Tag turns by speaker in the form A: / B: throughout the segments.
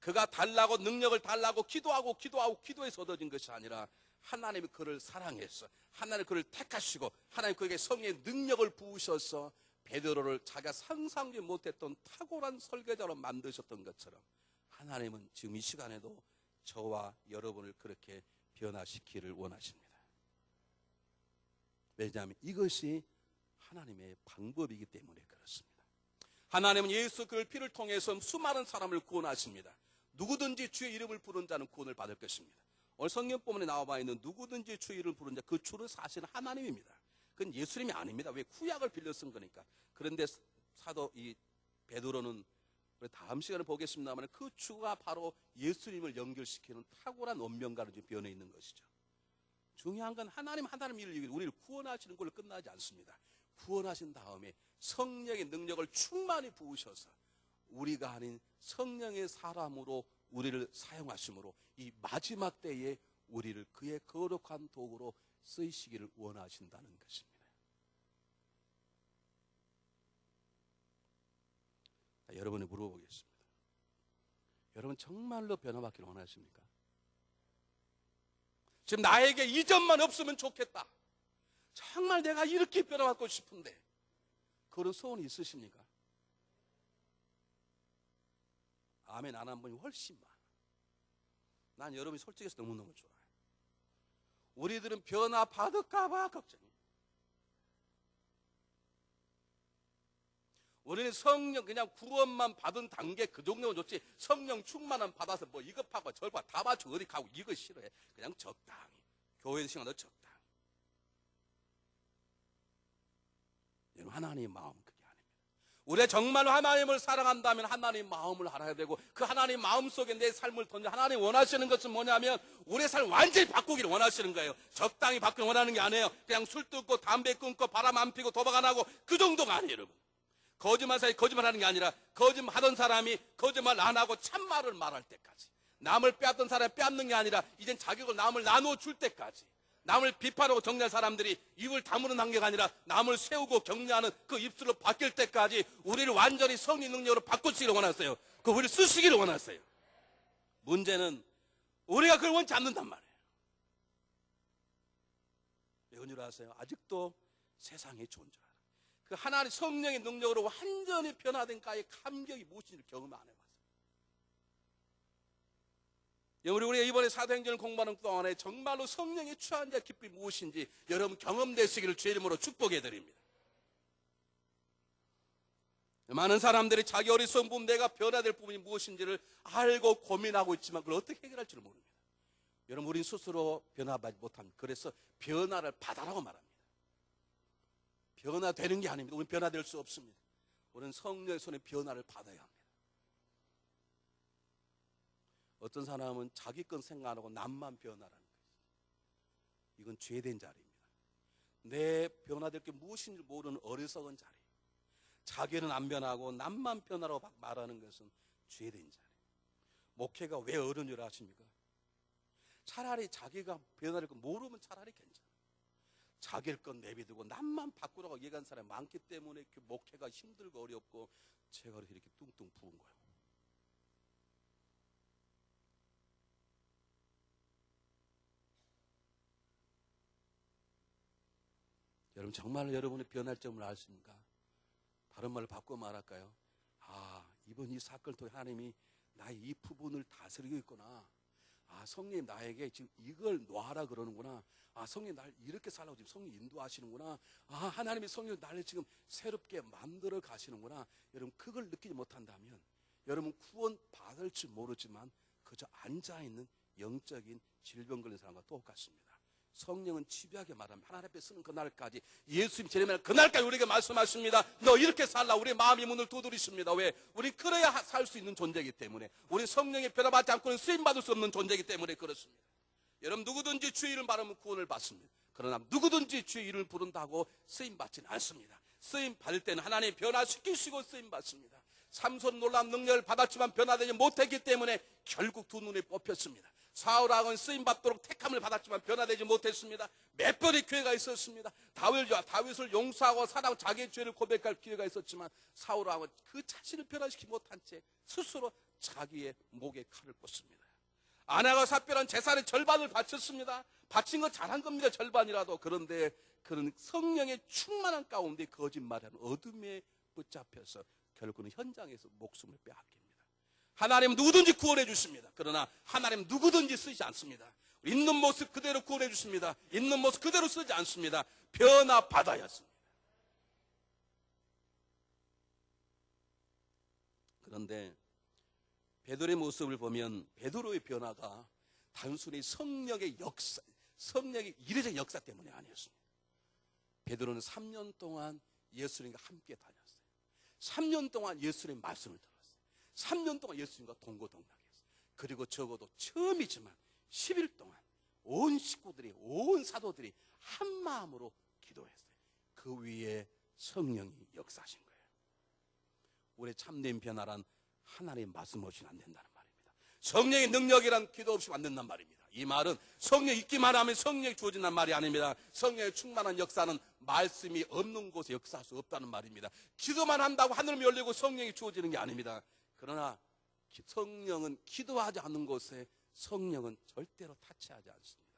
A: 그가 달라고 능력을 달라고 기도하고 기도하고 기도해서 얻어진 것이 아니라 하나님이 그를 사랑해서 하나님 그를 택하시고 하나님 그에게 성의 능력을 부으셔서 베드로를 자기가 상상지 못했던 탁월한 설계자로 만드셨던 것처럼 하나님은 지금 이 시간에도 저와 여러분을 그렇게 변화시키를 원하십니다. 왜냐하면 이것이 하나님의 방법이기 때문에 그렇습니다. 하나님은 예수 그를 피를 통해서 수많은 사람을 구원하십니다. 누구든지 주의 이름을 부른 자는 구원을 받을 것입니다. 오늘 성경 본문에 나와 있는 누구든지 주의 이름을 부른 자, 그 주는 사실은 하나님입니다. 그건 예수님이 아닙니다. 왜 구약을 빌려 쓴 거니까. 그런데 사도 이 베드로는 다음 시간에 보겠습니다만 그 주가 바로 예수님을 연결시키는 탁월한 원명가로 지금 변해 있는 것이죠. 중요한 건 하나님 하나님 일을 위해 우리를 구원하시는 걸로 끝나지 않습니다. 구원하신 다음에 성령의 능력을 충만히 부으셔서 우리가 아닌 성령의 사람으로 우리를 사용하심으로 이 마지막 때에 우리를 그의 거룩한 도구로 쓰이시기를 원하신다는 것입니다. 자, 여러분이 물어보겠습니다. 여러분 정말로 변화받기를 원하십니까? 지금 나에게 이 점만 없으면 좋겠다. 정말 내가 이렇게 변화받고 싶은데 그런 소원이 있으십니까? 아멘 안 한 분이 훨씬 많아. 난 여러분이 솔직해서 너무너무 좋아요. 우리들은 변화 받을까봐 걱정이에요. 우리는 성령 그냥 구원만 받은 단계 그 정도면 좋지 성령 충만한 받아서 뭐 이것 하고 저것 다 맞추고 어디 가고 이거 싫어해 그냥 적당히 교회 시간도 적당히 여러분 하나님의 아닙니다 우리가 정말로 하나님을 사랑한다면 하나님 마음을 알아야 되고 그 하나님 마음 속에 내 삶을 던져 하나님 원하시는 것은 뭐냐면 우리의 삶 완전히 바꾸기를 원하시는 거예요. 적당히 바꾸기 원하는 게 아니에요. 그냥 술 끊고 담배 끊고 바람 안 피고 도박 안 하고 그 정도가 아니에요 여러분. 거짓말 사이 거짓말 하는 게 아니라 거짓말 하던 사람이 거짓말 안 하고 참말을 말할 때까지 남을 빼앗던 사람이 빼앗는 게 아니라 이젠 자격을 남을 나누어 줄 때까지 남을 비판하고 정리할 사람들이 입을 다무는 단계가 아니라 남을 세우고 격려하는 그 입술로 바뀔 때까지 우리를 완전히 성리 능력으로 바꾸시기를 원하세요. 그 우리를 쓰시기를 원하세요. 문제는 우리가 그걸 원치 않는단 말이에요. 왜 그런 줄 아세요? 아직도 세상에 존재하는 그 하나님 성령의 능력으로 완전히 변화된 가의 감격이 무엇인지를 경험 안 해봤어요. 우리 우리가 이번에 사도행전을 공부하는 동안에 정말로 성령의 취한 자의 기쁨이 무엇인지 여러분 경험되시기를 주의 이름으로 축복해 드립니다. 많은 사람들이 자기 어리석은 부분 내가 변화될 부분이 무엇인지를 알고 고민하고 있지만 그걸 어떻게 해결할지를 모릅니다. 여러분 우린 스스로 변화하지 못합니다. 그래서 변화를 받아라고 말합니다. 변화되는 게 아닙니다. 우리는 변화될 수 없습니다. 우리는 성령의 손에 변화를 받아야 합니다. 어떤 사람은 자기 건 생각 안 하고 남만 변화라는 거예요. 이건 죄된 자리입니다. 내 변화될 게 무엇인지 모르는 어리석은 자리. 자기는 안 변하고 남만 변하라고 막 말하는 것은 죄된 자리. 목회가 왜 어려운 줄 아십니까? 차라리 자기가 변화될 거 모르면 차라리 괜찮아. 자기를 건 내비두고 남만 바꾸라고 얘기한 사람이 많기 때문에 그 목회가 힘들고 어렵고 제가 이렇게 뚱뚱 부은 거예요. 여러분 정말 여러분의 변할 점을 아십니까? 다른 말로 바꿔 말할까요? 아 이번 이 사건을 통해 하나님이 나의 이 부분을 다스리고 있구나. 아 성님 나에게 지금 이걸 놔라 그러는구나. 아 성님 날 이렇게 살라고 지금 성령 인도하시는구나. 아 하나님이 성령 나를 지금 새롭게 만들어 가시는구나. 여러분 그걸 느끼지 못한다면 여러분 구원 받을 줄 모르지만 그저 앉아 있는 영적인 질병 걸린 사람과 똑같습니다. 성령은 집요하게 말하면 하나님 앞에 쓰는 그날까지 예수님 재림날 그날까지 우리에게 말씀하십니다. 너 이렇게 살라 우리 마음의 문을 두드리십니다. 왜? 우리 그래야 살 수 있는 존재이기 때문에 우리 성령의 변화받지 않고는 쓰임 받을 수 없는 존재이기 때문에 그렇습니다. 여러분 누구든지 주의 이름 바르면 구원을 받습니다. 그러나 누구든지 주의 이름을 부른다고 쓰임 받지는 않습니다. 쓰임 받을 때는 하나님 변화시키시고 쓰임 받습니다. 삼손 놀라운 능력을 받았지만 변화되지 못했기 때문에 결국 두 눈에 뽑혔습니다. 사울왕은 쓰임 받도록 택함을 받았지만 변화되지 못했습니다. 몇 번의 기회가 있었습니다. 다윗과 다윗을 용서하고 사랑하고 자기의 죄를 고백할 기회가 있었지만 사울왕은 그 자신을 변화시키지 못한 채 스스로 자기의 목에 칼을 꽂습니다. 아내가 삽별한 재산의 절반을 바쳤습니다. 바친 건 잘한 겁니다. 절반이라도. 그런데 그는 성령의 충만한 가운데 거짓말하는 어둠에 붙잡혀서 결국은 현장에서 목숨을 빼앗깁니다. 하나님 누구든지 구원해 주십니다. 그러나 하나님 누구든지 쓰지 않습니다. 있는 모습 그대로 구원해 주십니다. 있는 모습 그대로 쓰지 않습니다. 변화 받아야 습니다 그런데 베드로의 모습을 보면 베드로의 변화가 단순히 성령의 역사, 성령의 이례적 역사 때문이 아니었습니다. 베드로는 3년 동안 예수님과 함께 다녔어요. 3년 동안 예수님의 말씀을 들었어요. 3년 동안 예수님과 동고동락했어요. 그리고 적어도 처음이지만 10일 동안 온 식구들이 온 사도들이 한 마음으로 기도했어요. 그 위에 성령이 역사하신 거예요. 우리 참된 변화란 하나님 말씀 없이는 안 된다는 말입니다. 성령의 능력이란 기도 없이 안 된단 말입니다. 이 말은 성령 있기만 하면 성령이 주어진다는 말이 아닙니다. 성령의 충만한 역사는 말씀이 없는 곳에 역사할 수 없다는 말입니다. 기도만 한다고 하늘이 열리고 성령이 주어지는 게 아닙니다. 그러나 성령은 기도하지 않는 곳에 성령은 절대로 타치하지 않습니다.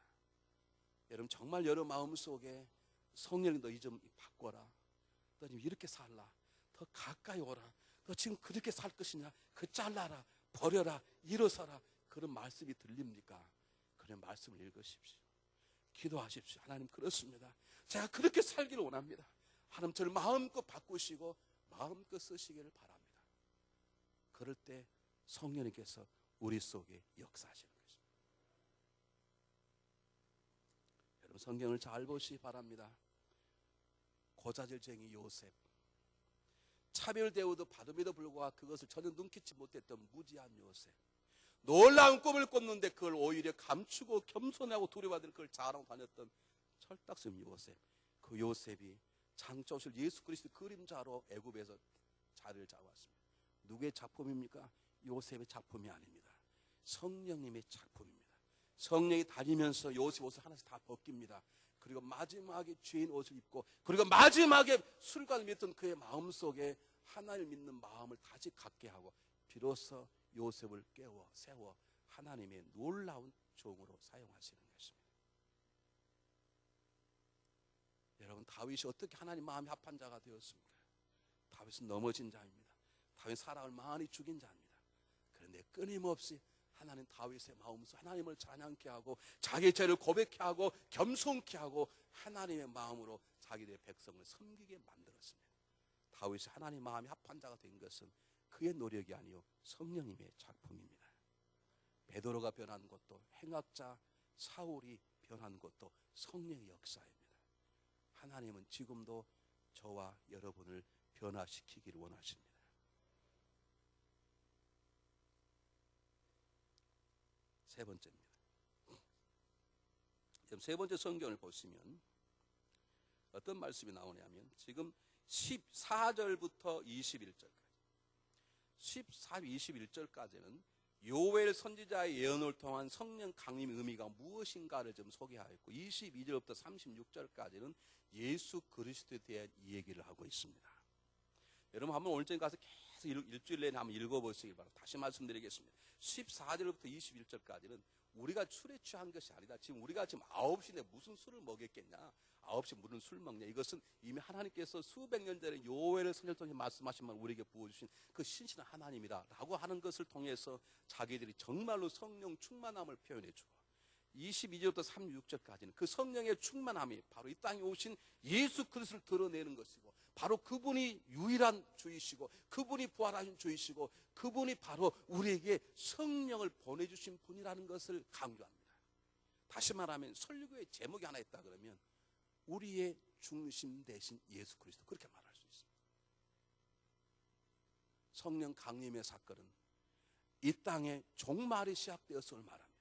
A: 여러분 정말 여러분 마음 속에 성령이 너 이 좀 바꿔라. 너 지금 이렇게 살라. 더 가까이 오라. 너 지금 그렇게 살 것이냐? 그 잘라라. 버려라. 일어서라. 그런 말씀이 들립니까? 그런 말씀을 읽으십시오. 기도하십시오. 하나님 그렇습니다. 제가 그렇게 살기를 원합니다. 하나님 저를 마음껏 바꾸시고 마음껏 쓰시기를 바랍니다. 그럴 때 성령님께서 우리 속에 역사하시는 것입니다. 여러분 성경을 잘 보시 기 바랍니다. 고자질쟁이 요셉 차별 대우도 받음에도 불구하고 그것을 전혀 눈키치 못했던 무지한 요셉 놀라운 꿈을 꿨는데 그걸 오히려 감추고 겸손하고 두려워하는 그걸 자랑하고 다녔던 철딱선 요셉 그 요셉이 장조실 예수 그리스도 그림자로 애굽에서 자리를 잡았습니다 누구의 작품입니까? 요셉의 작품이 아닙니다 성령님의 작품입니다 성령이 다니면서 요셉 옷을 하나씩 다 벗깁니다 그리고 마지막에 죄인 옷을 입고 그리고 마지막에 술관을 믿던 그의 마음속에 하나님을 믿는 마음을 다시 갖게 하고 비로소 요셉을 깨워 세워 하나님의 놀라운 종으로 사용하시는 것입니다. 여러분 다윗이 어떻게 하나님 마음이 합한 자가 되었습니까? 다윗은 넘어진 자입니다. 다윗 사랑을 많이 죽인 자입니다. 그런데 끊임없이 하나님 다윗의 마음에서 하나님을 찬양케 하고 자기 죄를 고백케 하고 겸손케 하고 하나님의 마음으로 자기들의 백성을 섬기게 만들었습니다. 다윗이 하나님 마음이 합한 자가 된 것은 그의 노력이 아니요 성령님의 작품입니다. 베드로가 변한 것도 행악자 사울이 변한 것도 성령의 역사입니다. 하나님은 지금도 저와 여러분을 변화시키기를 원하십니다. 세 번째입니다. 세 번째 성경을 보시면 어떤 말씀이 나오냐면 지금 14절부터 21절까지 14, 21절까지는 요엘 선지자의 예언을 통한 성령 강림 의미가 무엇인가를 좀 소개하였고 22절부터 36절까지는 예수 그리스도에 대한 이야기를 하고 있습니다. 여러분 한번 오늘 전 가서 계속 일 주일 내내 한번 읽어보시기 바랍니다. 다시 말씀드리겠습니다. 14절부터 21절까지는 우리가 술에 취한 것이 아니다. 지금 우리가 지금 9시인데 무슨 술을 먹였겠냐? 9시 무슨 술 먹냐? 이것은 이미 하나님께서 수백 년 전에 요엘을 선을 통해 말씀하신 말 우리에게 부어주신 그 신실한 하나님이다. 라고 하는 것을 통해서 자기들이 정말로 성령 충만함을 표현해 주고 22절부터 36절까지는 그 성령의 충만함이 바로 이 땅에 오신 예수 그리스도를 드러내는 것이고 바로 그분이 유일한 주이시고 그분이 부활하신 주이시고 그분이 바로 우리에게 성령을 보내주신 분이라는 것을 강조합니다. 다시 말하면 설교의 제목이 하나 있다 그러면 우리의 중심 대신 예수 그리스도 그렇게 말할 수 있습니다. 성령 강림의 사건은 이 땅에 종말이 시작되었음을 말합니다.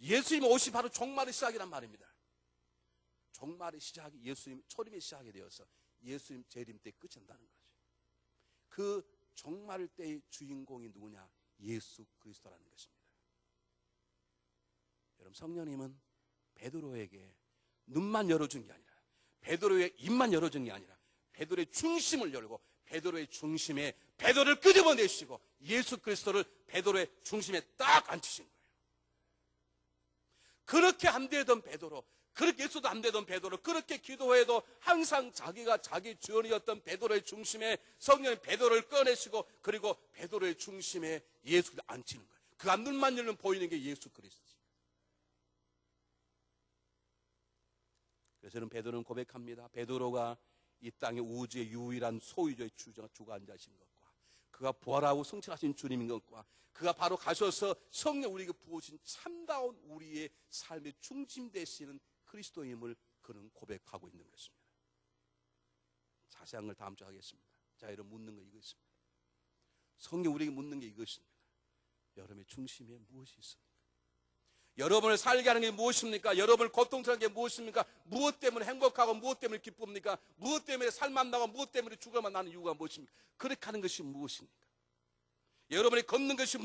A: 예수님 옷이 바로 종말의 시작이란 말입니다. 종말의 시작이 예수님 초림의 시작이 되어서 예수님 재림 때 끝이 난다는 거죠. 그 종말 때의 주인공이 누구냐? 예수 그리스도라는 것입니다. 여러분 성령님은 베드로에게 눈만 열어준 게 아니라 베드로의 입만 열어준 게 아니라 베드로의 중심을 열고 베드로의 중심에 베드로를 끄집어내시고 예수 그리스도를 베드로의 중심에 딱 앉히신 거예요. 그렇게 안 되던 베드로, 그렇게 예수도 안 되던 베드로, 그렇게 기도해도 항상 자기가 자기 주연이었던 베드로의 중심에 성령이 베드로를 꺼내시고 그리고 베드로의 중심에 예수를 앉히는 거예요. 그가 눈만 열면 보이는 게 예수 그리스도지. 그래서 저는 베드로는 고백합니다. 베드로가 이 땅의 우주의 유일한 소유주의 주가 주관자신 것과 그가 부활하고 성취하신 주님인 것과 그가 바로 가셔서 성령 우리에게 부어주신 참다운 우리의 삶의 중심 되시는 그리스도임을 그는 고백하고 있는 것입니다. 자세한 걸 다음 주에 하겠습니다. 자, 여러분 묻는 거 이것입니다. 성령 우리에게 묻는 게 이것입니다. 여러분의 중심에 무엇이 있습니까? 여러분을 살게 하는 게 무엇입니까? 여러분을 고통스러운 게 무엇입니까? 무엇 때문에 행복하고 무엇 때문에 기쁩니까? 무엇 때문에 살만 나고 무엇 때문에 죽어만 나는 이유가 무엇입니까? 그렇게 하는 것이 무엇입니까? 여러분이 걷는 것이 무엇